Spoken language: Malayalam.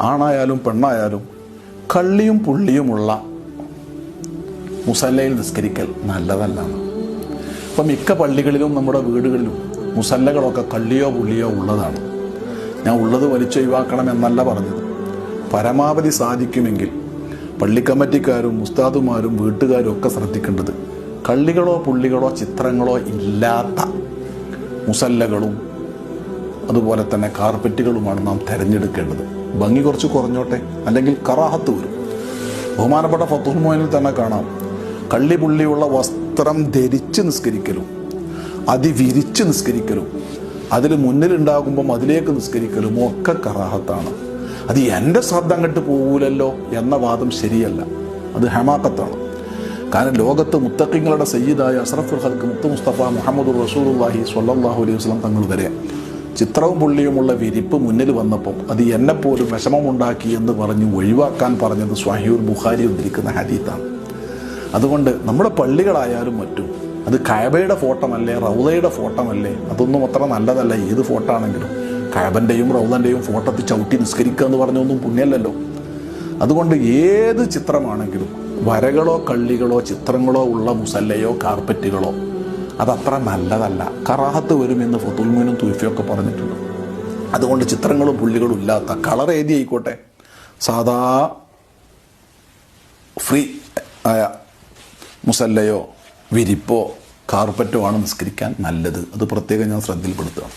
ആണായാലും പെണ്ണായാലും കള്ളിയും പുള്ളിയുമുള്ള മുസല്ലയിൽ നിസ്കരിക്കൽ നല്ലതല്ല അപ്പം മിക്ക പള്ളികളിലും നമ്മുടെ വീടുകളിലും മുസല്ലകളൊക്കെ കള്ളിയോ പുള്ളിയോ ഉള്ളതാണ്. ഞാൻ ഉള്ളത് വലിച്ചൊഴിവാക്കണം എന്നല്ല പറഞ്ഞത്. പരമാവധി സാധിക്കുമെങ്കിൽ പള്ളി കമ്മിറ്റിക്കാരും ഉസ്താദുമാരും വീട്ടുകാരും ഒക്കെ ശ്രദ്ധിക്കേണ്ടത് കള്ളികളോ പുള്ളികളോ ചിത്രങ്ങളോ ഇല്ലാത്ത മുസല്ലകളും അതുപോലെ തന്നെ കാർപ്പറ്റുകളുമാണ് നാം തിരഞ്ഞെടുക്കേണ്ടത്. ഭംഗി കുറച്ച് കുറഞ്ഞോട്ടെ? അല്ലെങ്കിൽ കറാഹത്ത് വരും ബഹുമാനപ്പെട്ട ഫത്തുൽ മോനിൽ തന്നെ കാണാം. കള്ളി പുള്ളിയുള്ള വസ്ത്രം ധരിച്ച് നിസ്കരിക്കലും അതിവിരിച്ച് നിസ്കരിക്കലും അതിൽ മുന്നിലുണ്ടാകുമ്പം അതിലേക്ക് നിസ്കരിക്കലും ഒക്കെ കറാഹത്താണ്. അത് എന്റെ ശ്രദ്ധ അങ്ങോട്ട് പോകൂലല്ലോ എന്ന വാദം ശരിയല്ല. അത് ഹമാക്കത്താണ്. കാരണം ലോകത്ത് മുത്തക്കിങ്ങളുടെ സയ്യിദായ അഷ്റഫുൽ ഹൽക്ക് മുത്തു മുസ്തഫ മുഹമ്മദ് റസൂലുള്ളാഹി സ്വല്ലല്ലാഹു അലൈഹി വസല്ലം തങ്ങൾ വരെ. ചിത്രവും പുള്ളിയുമുള്ള വിരിപ്പ് മുന്നിൽ വന്നപ്പം അത് എന്നെപ്പോലും വിഷമമുണ്ടാക്കി എന്ന് പറഞ്ഞ് ഒഴിവാക്കാൻ പറഞ്ഞത് സ്വാഹിയൂർ ബുഖാരി ഉദ്ധരിക്കുന്ന ഹദീത്താണ്. അതുകൊണ്ട് നമ്മുടെ പള്ളികളായാലും മറ്റും അത് കയബയുടെ ഫോട്ടമല്ലേ റൗദയുടെ ഫോട്ടമല്ലേ അതൊന്നും അത്ര നല്ലതല്ല. ഏത് ഫോട്ടോ ആണെങ്കിലും കയബന്റെയും റൗദന്റെയും ഫോട്ടത്തിൽ ചവിട്ടി നിസ്കരിക്കുക എന്ന് പറഞ്ഞൊന്നും പുണ്യല്ലല്ലോ. അതുകൊണ്ട് ഏത് ചിത്രമാണെങ്കിലും വരകളോ കള്ളികളോ ചിത്രങ്ങളോ ഉള്ള മുസല്ലയോ കാർപ്പറ്റുകളോ അതത്ര നല്ലതല്ല. കറാഹത്ത് വരുമെന്ന് ഫുത്തുൽമീനും തൂഫിയൊക്കെ പറഞ്ഞിട്ടുണ്ട്. അതുകൊണ്ട് ചിത്രങ്ങളും പുള്ളികളും ഇല്ലാത്ത കളർ ഏതി ആയിക്കോട്ടെ. സാധാ ഫ്രീ ആയ മുസല്ലയോ വിരിപ്പോ കാർപ്പറ്റോ ആണ് നിസ്കരിക്കാൻ നല്ലത്. അത് പ്രത്യേകം ഞാൻ ശ്രദ്ധയിൽപ്പെടുത്തുകയാണ്.